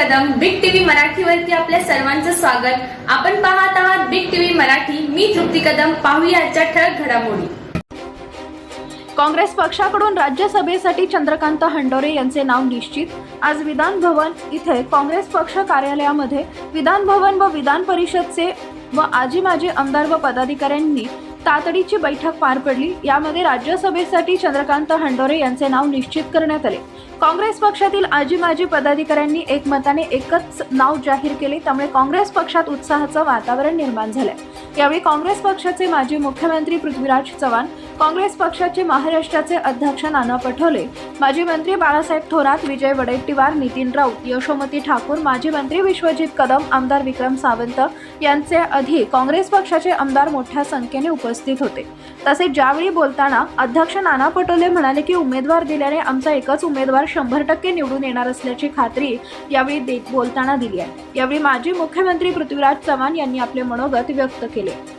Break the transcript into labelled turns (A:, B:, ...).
A: Kadam. Big TV मराठीवरती आपल्या सर्वांचं स्वागत. आपण पाहत आहात बिग टीव्ही मराठी. मी तृप्ती कदम. पाहूया आजच्या ठळक घडामोडी.
B: काँग्रेस पक्षाकडून राज्यसभेसाठी चंद्रकांत हंडोरे यांचे नाव निश्चित. आज विधान भवन इथे काँग्रेस पक्ष कार्यालयामध्ये विधान भवन व विधान परिषदचे व आजी माजी आमदार व पदाधिकाऱ्यांनी तातडीची बैठक पार पडली. यामध्ये राज्यसभेसाठी चंद्रकांत हंडोरे यांचे नाव निश्चित करण्यात आले. काँग्रेस पक्षातील आजी माजी पदाधिकाऱ्यांनी एकमताने एकच नाव जाहीर केले त्यामुळे काँग्रेस पक्षात उत्साहाचं वातावरण निर्माण झालंय. यावेळी काँग्रेस पक्षाचे माजी मुख्यमंत्री पृथ्वीराज चव्हाण काँग्रेस पक्षाचे महाराष्ट्राचे अध्यक्ष नाना पटोले माजी मंत्री बाळासाहेब थोरात विजय वडेट्टीवार नितीन राऊत यशोमती ठाकूर माजी मंत्री विश्वजित कदम आमदार विक्रम सावंत यांचे आधी काँग्रेस पक्षाचे आमदार मोठ्या संख्येने उपस्थित होते. तसेच ज्यावेळी बोलताना अध्यक्ष नाना पटोले म्हणाले की उमेदवार दिल्याने आमचा एकच उमेदवार शंभर टक्के निवडून येणार असल्याची खात्री यावेळी दे- बोलताना दिली आहे. यावेळी माजी मुख्यमंत्री पृथ्वीराज चव्हाण यांनी आपले मनोगत व्यक्त केले.